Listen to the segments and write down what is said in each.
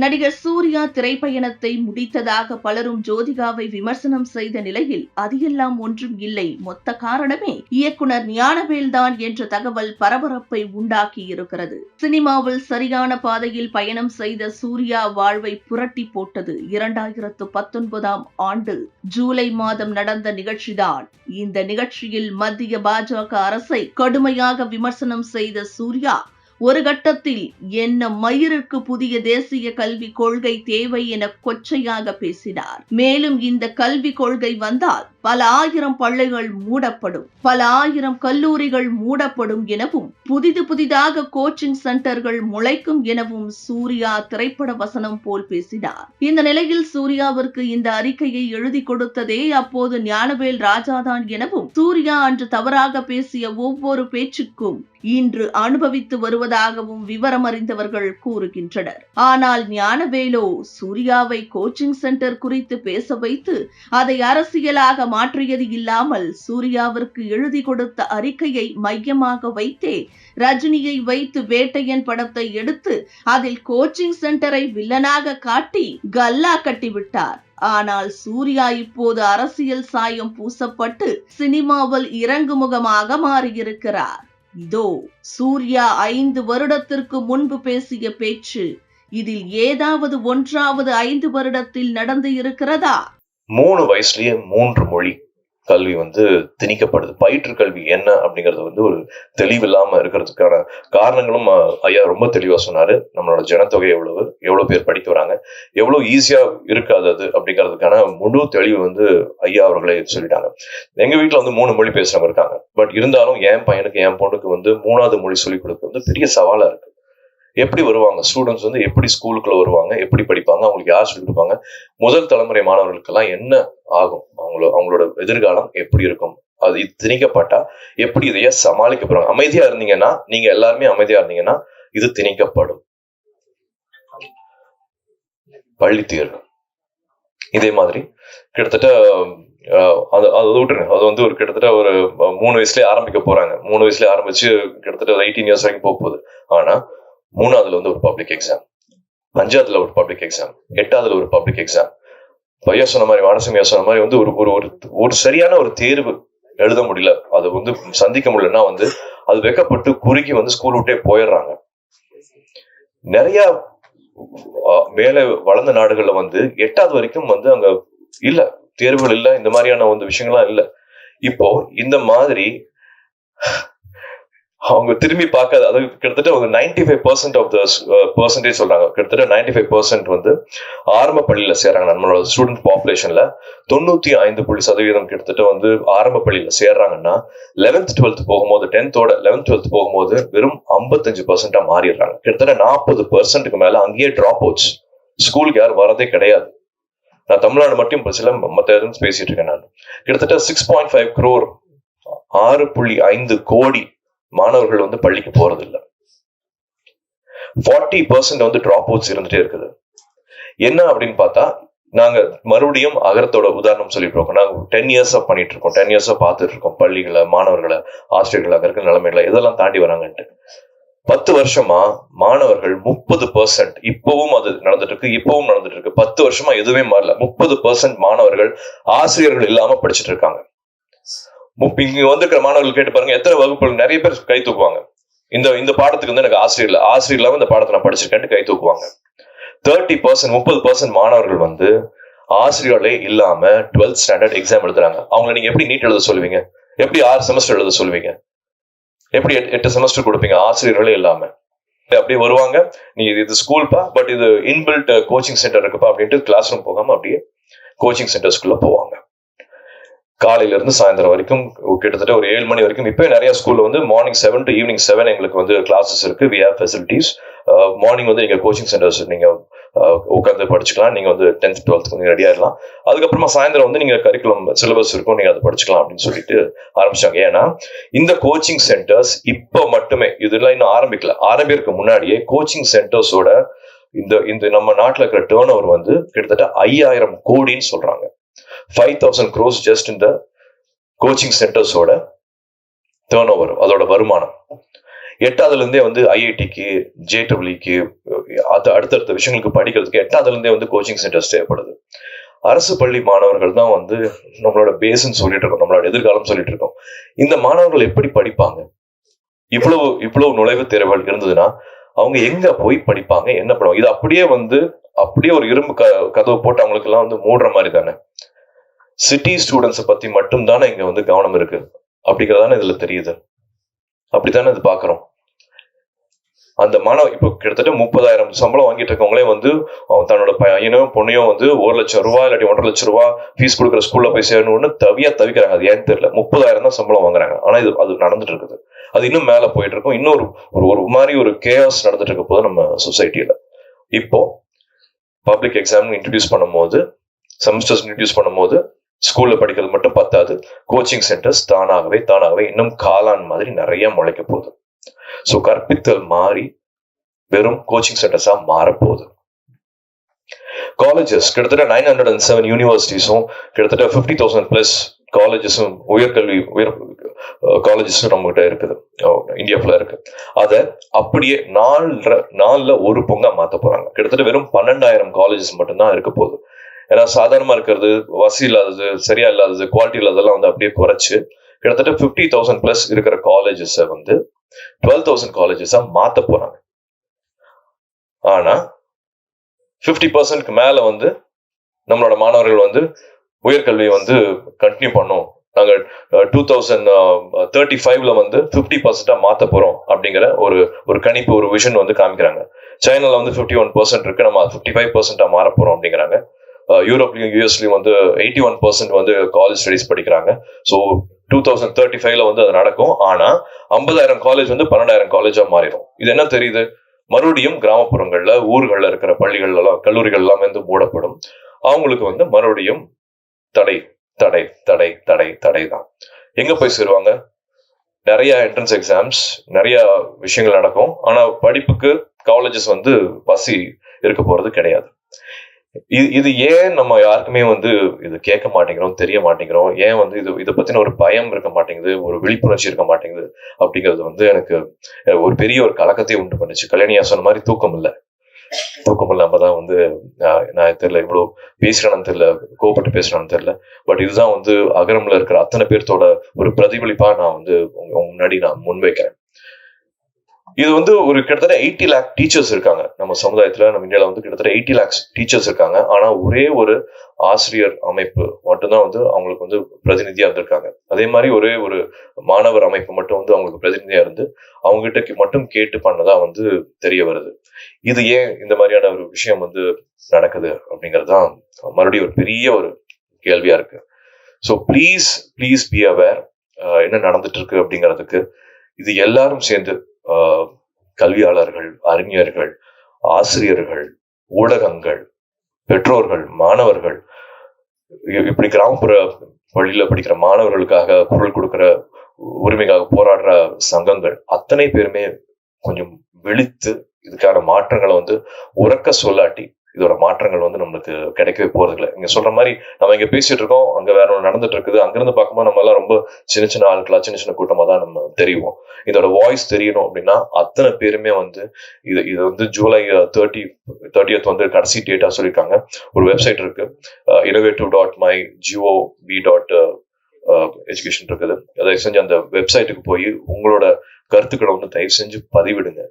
நடிகர் சூர்யா திரைப்பயணத்தை முடித்ததாக பலரும் ஜோதிகாவை விமர்சனம் செய்த நிலையில் அது எல்லாம் ஒன்றும் இல்லை. மொத்த காரணமே இயக்குனர் ஞானவேல்தான் என்ற தகவல் பரபரப்பை உண்டாக்கி இருக்கிறது சினிமாவில் சரியான பாதையில் பயணம் செய்த சூர்யா வாழ்வை புரட்டி போட்டது இரண்டாயிரத்து பத்தொன்பதாம் ஆண்டு ஜூலை மாதம் நடந்த நிகழ்ச்சிதான். இந்த நிகழ்ச்சியில் மத்திய பாஜக அரசை கடுமையாக விமர்சனம் செய்த சூர்யா ஒரு கட்டத்தில் என்ன மயிருக்கு புதிய தேசிய கல்விக் கொள்கை தேவை என கொச்சையாக பேசினார். மேலும் இந்த கல்விக் கொள்கை வந்தால் பல ஆயிரம் பள்ளிகள் மூடப்படும் பல ஆயிரம் கல்லூரிகள் மூடப்படும் எனவும் புதிது புதிதாக கோச்சிங் சென்டர்கள் முளைக்கும் எனவும் சூர்யா திரைப்பட வசனம் போல் பேசினார். இந்த நிலையில் சூர்யாவிற்கு இந்த அறிக்கையை எழுதி கொடுத்ததே அப்போது ஞானவேல் ராஜாதான் எனவும் சூர்யா அன்று தவறாக பேசிய ஒவ்வொரு பேச்சுக்கும் இன்று அனுபவித்து வருவதாகவும் விவரம் அறிந்தவர்கள் கூறுகின்றனர். ஆனால் ஞானவேலோ சூர்யாவை கோச்சிங் சென்டர் குறித்து பேச வைத்து அதை அரசியலாக மாற்றியது இல்லாமல் சூர்யாவிற்கு எழுதி கொடுத்த அறிக்கையை மையமாக வைத்தே ரஜினியை வைத்து வேட்டையன் படத்தை எடுத்து அதில் கோச்சிங் சென்டரை வில்லனாக காட்டி கல்லா கட்டிவிட்டார். ஆனால் சூர்யா இப்போது அரசியல் சாயம் பூசப்பட்டு சினிமாவில் இறங்குமுகமாக மாறியிருக்கிறார். இதோ சூர்யா ஐந்து வருடத்திற்கு முன்பு பேசிய பேச்சு இதில் ஏதாவது ஒன்றாவது ஐந்து வருடத்தில் நடந்து இருக்கிறதா? மூணு வயசுலயே மூன்று மொழி கல்வி வந்து திணிக்கப்படுது. பயிற்று கல்வி என்ன அப்படிங்கிறது வந்து ஒரு தெளிவில்லாம இருக்கிறதுக்கான காரணங்களும் ஐயா ரொம்ப தெளிவா சொன்னாரு. நம்மளோட ஜனத்தொகை எவ்வளவு எவ்வளவு பேர் படிக்க வராங்க எவ்வளவு ஈஸியா இருக்காது அது அப்படிங்கிறதுக்கான முழு தெளிவு வந்து ஐயா அவர்களே சொல்லிட்டாங்க. எங்க வீட்டுல வந்து மூணு மொழி பேசுறவங்க இருக்காங்க. பட் இருந்தாலும் என் பையனுக்கு என் பொண்ணுக்கு வந்து மூணாவது மொழி சொல்லிக் கொடுக்க வந்து பெரிய சவாலா இருக்கு. எப்படி வருவாங்க? ஸ்டூடெண்ட்ஸ் வந்து எப்படி ஸ்கூலுக்குள்ள வருவாங்க? எப்படி படிப்பாங்க? அவங்களுக்கு யார் சொல்லி கொடுப்பாங்க? முதல் தலைமுறை மாணவர்களுக்கெல்லாம் என்ன ஆகும்? அவங்களோட அவங்களோட எதிர்காலம் எப்படி இருக்கும்? அது திணிக்கப்பட்டா எப்படி இதைய சமாளிக்க போறாங்க? அமைதியா இருந்தீங்கன்னா நீங்க எல்லாருமே அமைதியா இருந்தீங்கன்னா இது திணிக்கப்படும். பள்ளி தேர்வு. இதே மாதிரி கிட்டத்தட்ட அது அது விட்டுருங்க. அது வந்து ஒரு கிட்டத்தட்ட ஒரு மூணு வயசுலேயே ஆரம்பிக்க போறாங்க. மூணு வயசுலேயே ஆரம்பிச்சு கிட்டத்தட்ட எயிட்டீன் இயர்ஸ் வரைக்கும் போக போகுது. ஆனா மூணாவதுல வந்து ஒரு பப்ளிக் எக்ஸாம் அஞ்சாவதுல ஒரு பப்ளிக் எக்ஸாம் எட்டாவதுல ஒரு பப்ளிக் எக்ஸாம் பையா சொன்ன மாதிரி வானசமியா சொன்ன மாதிரி வந்து ஒரு ஒரு ஒரு ஒரு சரியான ஒரு தேர்வு எழுத முடியல. அது வந்து சந்திக்க முடியலன்னா வந்து அது வெக்கப்பட்டு குறுகி வந்து ஸ்கூல் விட்டே போயிடுறாங்க. நிறைய மேலே வளர்ந்த நாடுகள்ல வந்து எட்டாவது வரைக்கும் வந்து அங்க இல்ல. தேர்வுகள் இல்ல. இந்த மாதிரியான வந்து விஷயங்கள்லாம் இல்ல. இப்போ இந்த மாதிரி அவங்க திரும்பி பார்க்காத அதாவது கிட்டத்தட்ட ஒரு ninety five percent of the percentage சொல்றாங்க. கிட்டத்தட்ட நைன்டி ஃபைவ் பர்சன்ட் வந்து ஆரம்ப பள்ளியில சேர்றாங்க. நம்மளோட ஸ்டூடெண்ட் பாப்புலேஷன்ல தொண்ணூத்தி ஐந்து புள்ளி சதவீதம் கிட்டத்தட்ட வந்து ஆரம்ப பள்ளியில சேர்றாங்கன்னா லெவன்த் டுவெல்த் போகும்போது டென்த்தோட லெவன்த் டுவெல்த் போகும்போது வெறும் ஐம்பத்தஞ்சு பர்சன்டா மாறிடுறாங்க. கிட்டத்தட்ட நாற்பது பர்சன்ட்டுக்கு மேல அங்கேயே ட்ராப் அவுட்ஸ் ஸ்கூலுக்கு யாரும் வரதே கிடையாது. நான் தமிழ்நாடு மட்டும் சில மற்ற பேசிட்டு இருக்கேன் நான். கிட்டத்தட்ட சிக்ஸ் பாயிண்ட் ஃபைவ் க்ரோர் ஆறு புள்ளி ஐந்து கோடி மாணவர்கள் வந்து பள்ளிக்கு போறது இல்லை ஃபார்ட்டி பர்சன்ட் வந்து ட்ராப் அவுட்ஸ் இருந்துட்டே இருக்குது. என்ன அப்படின்னு பார்த்தா நாங்க மறுபடியும் அகரத்தோட உதாரணம் சொல்லிட்டு இருக்கோம் நாங்க டென் இயர்ஸா பண்ணிட்டு இருக்கோம். டென் இயர்ஸா பார்த்துட்டு இருக்கோம். பள்ளிகளை மாணவர்களை ஆசிரியர்கள் அங்க இருக்கிற நிலைமைகளை இதெல்லாம் தாண்டி வராங்கன்ட்டு. பத்து வருஷமா மாணவர்கள் முப்பது பர்சன்ட் இப்பவும் அது நடந்துட்டு இருக்கு இப்பவும் நடந்துட்டு இருக்கு. பத்து வருஷமா எதுவுமே மாறல. முப்பது பர்சன்ட் மாணவர்கள் ஆசிரியர்கள் இல்லாம படிச்சுட்டு இருக்காங்க. இங்க வந்திருக்கிற மாணவர்கள் கேட்டு பாருங்க எத்தனை வகுப்புகள் நிறைய பேர் கை தூக்குவாங்க. இந்த இந்த பாடத்துக்கு வந்து எனக்கு ஆசிரியர் இல்லை. ஆசிரியர் இல்லாம இந்த பாடத்தை நான் படிச்சிருக்கேன்ட்டு கை தூக்குவாங்க. தேர்ட்டி பர்சன்ட் முப்பது பர்சன்ட் மாணவர்கள் வந்து ஆசிரியர்களே இல்லாம டுவெல்த் ஸ்டாண்டர்ட் எக்ஸாம் எழுதுறாங்க. அவங்களை நீங்க எப்படி நீட் எழுத சொல்லுவீங்க? எப்படி ஆறு செமஸ்டர் எழுத சொல்லுவீங்க? எப்படி எட்டு- எட்டு செமஸ்டர் கொடுப்பீங்க? ஆசிரியர்களே இல்லாம. அப்படியே வருவாங்க. நீ இது இது ஸ்கூல்ப்பா பட் இது இன்பில்ட் கோச்சிங் சென்டர் இருக்குப்பா அப்படின்ட்டு கிளாஸ் ரூம் போகாம அப்படியே கோச்சிங் சென்டர்ஸ்குள்ள போவாங்க. காலையிலேருந்து சாயந்தரம் வரைக்கும் கிட்டத்தட்ட ஒரு ஏழு மணி வரைக்கும். இப்போ நிறைய ஸ்கூலில் வந்து morning seven to evening seven எங்களுக்கு வந்து கிளாஸஸ் இருக்கு. வி ஹேவ் ஃபெசிலிட்டிஸ் மார்னிங் வந்து நீங்கள் கோச்சிங் சென்டர்ஸ் நீங்கள் உட்காந்து படிச்சுக்கலாம். நீங்கள் வந்து டென்த் டுவெல்த் வந்து ரெடி இருக்கலாம் அதுக்கப்புறமா சாயந்தரம் வந்து நீங்கள் கரிக்குலம் சிலபஸ் இருக்கும். நீங்கள் அதை படிச்சுக்கலாம் அப்படின்னு சொல்லிட்டு ஆரம்பிச்சாங்க. ஏன்னா இந்த கோச்சிங் சென்டர்ஸ் இப்போ மட்டுமே இதெல்லாம் இன்னும் ஆரம்பிக்கல. ஆரம்பிக்கிறதுக்கு முன்னாடியே கோச்சிங் சென்டர்ஸோட இந்த இந்த நம்ம நாட்டில் இருக்கிற டேர்ன் ஓவர் வந்து கிட்டத்தட்ட ஐயாயிரம் கோடின்னு சொல்றாங்க. ஃபைவ் தௌசண்ட் க்ரோஸ் ஜஸ்ட் இந்த கோச்சிங் சென்டர்ஸோட டேர்ன் ஓவர் அதோட வருமானம். எட்டாவதுல இருந்தே வந்து ஐஐடிக்கு ஜேடபிள்யூக்கு அது அடுத்தடுத்த விஷயங்களுக்கு படிக்கிறதுக்கு எட்டாவதுலேருந்தே வந்து கோச்சிங் சென்டர்ஸ் தேவைப்படுது. அரசு பள்ளி மாணவர்கள் தான் வந்து நம்மளோட பேஸ்ன்னு சொல்லிட்டு இருக்கோம் நம்மளோட எதிர்காலம் சொல்லிட்டு இருக்கோம். இந்த மாணவர்கள் எப்படி படிப்பாங்க? இவ்வளவு இவ்வளவு நுழைவுத் தேர்வுகள் இருந்ததுன்னா அவங்க எங்க போய் படிப்பாங்க என்ன பண்ணுவாங்க? இது அப்படியே வந்து அப்படியே ஒரு இரும்பு க கதவு போட்டு அவங்களுக்கு எல்லாம் வந்து மூடுற மாதிரி தானே? சிட்டி ஸ்டூடெண்ட்ஸை பத்தி மட்டும் தானே இங்க வந்து கவனம் இருக்கு? அப்படிங்கிறதானே இதுல தெரியுது. அப்படித்தானே இது பாக்குறோம். அந்த மாணவ இப்போ கிட்டத்தட்ட முப்பதாயிரம் சம்பளம் வாங்கிட்டு இருக்கவங்களே வந்து அவன் தன்னோட பையனும் பொண்ணையும் வந்து ஒரு லட்சம் ரூபா இல்லாட்டி ஒன்றரை லட்சம் ரூபாய் ஃபீஸ் கொடுக்குற ஸ்கூல்ல போய் சேரணும்னு தவியா தவிக்கிறாங்க. அது ஏன்னு தெரியல. முப்பதாயிரம் தான் சம்பளம் வாங்குறாங்க. ஆனா இது அது நடந்துட்டு இருக்குது. அது இன்னும் மேல போயிட்டு இருக்கும். இன்னொரு ஒரு ஒரு மாதிரி ஒரு கேஸ் நடந்துட்டு இருக்க போது நம்ம சொசைட்டியில இப்போ பப்ளிக் எக்ஸாம் இன்ட்ரடியூஸ் பண்ணும்போது செமஸ்டர்ஸ் இன்ட்ரடியூஸ் பண்ணும்போது ஸ்கூல்ல படிக்கிறது மட்டும் பத்தாது. கோச்சிங் சென்டர்ஸ் தானாகவே தானாகவே இன்னும் காளான் மாதிரி நிறைய முளைக்க போகுது. ஸோ கற்பித்தல் மாறி வெறும் கோச்சிங் சென்டர்ஸா மாறப்போகுது. காலேஜஸ் கிட்டத்தட்ட நைன் ஹண்ட்ரட் அண்ட் செவன் யூனிவர்சிட்டிஸும் கிட்டத்தட்ட ஃபிஃப்டி தௌசண்ட் பிளஸ் காலேஜஸும் உயர்கல்வி உயர் காலேஜஸும் நம்மகிட்ட இருக்குது. இந்தியா ஃபுல்லா இருக்கு. அதை அப்படியே நாலு நாலில் ஒரு பொங்கா மாத்த போறாங்க. கிட்டத்தட்ட வெறும் பன்னெண்டாயிரம் காலேஜஸ் மட்டும்தான் இருக்க போகுது ஏன்னா சாதாரணமா இருக்கிறது வசதி இல்லாதது சரியா இல்லாதது குவாலிட்டி இல்லாததெல்லாம் வந்து அப்படியே குறைச்சு கிட்டத்தட்ட ஃபிஃப்டி தௌசண்ட் ப்ளஸ் இருக்கிற காலேஜஸை வந்து டுவெல் தௌசண்ட் காலேஜஸாக மாற்ற போறாங்க. ஆனா ஃபிஃப்டி பர்சன்ட்க்கு மேல வந்து நம்மளோட மாணவர்கள் வந்து உயர்கல்வியை வந்து கண்டினியூ பண்ணோம். நாங்க டூ தௌசண்ட் தேர்ட்டி ஃபைவ்ல வந்து ஃபிஃப்டி பர்சன்டா மாற்ற போறோம் அப்படிங்கிற ஒரு ஒரு கணிப்பு ஒரு விஷன் வந்து காமிக்கிறாங்க. சைனால வந்து ஃபிஃப்டி ஒன் பர்சன்ட் இருக்கு நம்ம ஃபிஃப்டி ஃபைவ் பர்சன்டா மாற போறோம் அப்படிங்கிறாங்க. யூரோப்லையும் யூஎஸ்லையும் வந்து எயிட்டி ஒன் பர்சன்ட் வந்து காலேஜ் ஸ்டடிஸ் படிக்கிறாங்க. ஸோ டூ தௌசண்ட் தேர்ட்டி ஃபைவ்ல வந்து அது நடக்கும். ஆனா ஐம்பதாயிரம் காலேஜ் வந்து பன்னெண்டாயிரம் காலேஜாக மாறிடும். இது என்ன தெரியுது? மறுபடியும் கிராமப்புறங்கள்ல ஊர்களில் இருக்கிற பள்ளிகள்லாம் கல்லூரிகள்லாம் கல்லூரிகள் எல்லாமே வந்து மூடப்படும். அவங்களுக்கு வந்து மறுபடியும் தடை தடை தடை தடை தடை தான். எங்க போய் சேருவாங்க? நிறைய என்ட்ரன்ஸ் எக்ஸாம்ஸ் நிறைய விஷயங்கள் நடக்கும். ஆனா படிப்புக்கு காலேஜஸ் வந்து பசி இருக்க போறது கிடையாது. இது இது ஏன் நம்ம யாருக்குமே வந்து இது கேட்க மாட்டேங்கிறோம் தெரிய மாட்டேங்கிறோம்? ஏன் வந்து இது இதை பத்தின ஒரு பயம் இருக்க மாட்டேங்குது ஒரு விழிப்புணர்ச்சி இருக்க மாட்டேங்குது அப்படிங்கிறது வந்து எனக்கு ஒரு பெரிய ஒரு கலக்கத்தை உண்டு பண்ணுச்சு. கல்யாணியா சொன்ன மாதிரி தூக்கம் இல்லை. தூக்கம் இல்லாம தான் வந்து நான் தெரியல இவ்வளவு பேசுறேன்னு தெரியல கோபப்பட்டு பேசுறேன்னு தெரியல. பட் இதுதான் வந்து அகரம்ல இருக்கிற அத்தனை பேர்த்தோட ஒரு பிரதிபலிப்பா நான் வந்து உங்க முன்னாடி நான் முன்வைக்கிறேன். இது வந்து ஒரு கிட்டத்தட்ட எயிட்டி லேக் டீச்சர்ஸ் இருக்காங்க. நம்ம சமுதாயத்துல நம்ம இந்தியாவில் வந்து கிட்டத்தட்ட எயிட்டி லேக்ஸ் டீச்சர்ஸ் இருக்காங்க. ஆனா ஒரே ஒரு ஆசிரியர் அமைப்பு மட்டும்தான் வந்து அவங்களுக்கு வந்து பிரதிநிதியா இருந்திருக்காங்க. அதே மாதிரி ஒரே ஒரு மாணவர் அமைப்பு மட்டும் வந்து அவங்களுக்கு பிரதிநிதியா இருந்து அவங்க கிட்ட மட்டும் கேட்டு பண்ணதா வந்து தெரிய வருது. இது ஏன் இந்த மாதிரியான ஒரு விஷயம் வந்து நடக்குது அப்படிங்கிறது தான் மறுபடியும் ஒரு பெரிய ஒரு கேள்வியா இருக்கு. So please please be aware என்ன நடந்துட்டு இருக்கு அப்படிங்கிறதுக்கு இது எல்லாரும் சேர்ந்து கல்வியாளர்கள் அறிஞர்கள் ஆசிரியர்கள் ஊடகங்கள் பெற்றோர்கள் மாணவர்கள் இப்படி கிராமப்புற பள்ளியில படிக்கிற மாணவர்களுக்காக குரல் கொடுக்கிற உரிமைக்காக போராடுற சங்கங்கள் அத்தனை பேருமே கொஞ்சம் விழித்து இதுக்கான மாற்றங்களை வந்து உறக்க சொல்லாட்டி இதோட மாற்றங்கள் வந்து நம்மளுக்கு கிடைக்கவே போறது இல்லை இங்க சொல்ற மாதிரி நம்ம இங்க பேசிட்டு இருக்கோம் அங்க வேற ஒன்று நடந்துட்டு இருக்குது. அங்கிருந்து பார்க்கும்போது நம்ம எல்லாம் ரொம்ப சின்ன சின்ன ஆட்களா சின்ன சின்ன கூட்டமா தான் நம்ம தெரியும் இதோட வாய்ஸ் தெரியணும் அப்படின்னா அத்தனை பேருமே வந்து இது இது வந்து ஜூலை தேர்ட்டி தேர்ட்டியத் வந்து கடைசி டேட்டா சொல்லியிருக்காங்க. ஒரு வெப்சைட் இருக்கு innovative dot my G O B dot education இருக்குது. தயவு செஞ்சு அந்த வெப்சைட்டுக்கு போய் உங்களோட கருத்துக்களை வந்து தயவு செஞ்சு பதிவிடுங்க.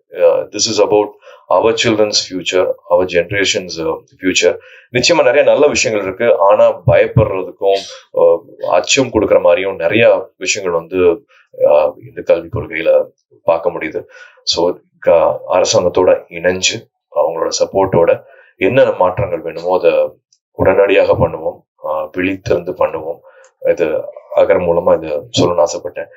This is about our children's future our generation's future நிச்சயமா நிறைய நல்ல விஷயங்கள் இருக்கு. ஆனா பயப்படுறதுக்கும் அச்சம் கொடுக்குற மாதிரியும் நிறைய விஷயங்கள் வந்து இந்த கல்வி கொள்கையில பார்க்க முடியுது. ஸோ அரசாங்கத்தோட இணைஞ்சு அவங்களோட சப்போர்ட்டோட என்னென்ன மாற்றங்கள் வேணுமோ அதை உடனடியாக பண்ணுவோம். விழித்திருந்து பண்ணுவோம். இது ஆகிற மூலமா இது சொல்லணும்னு ஆசைப்பட்டேன்.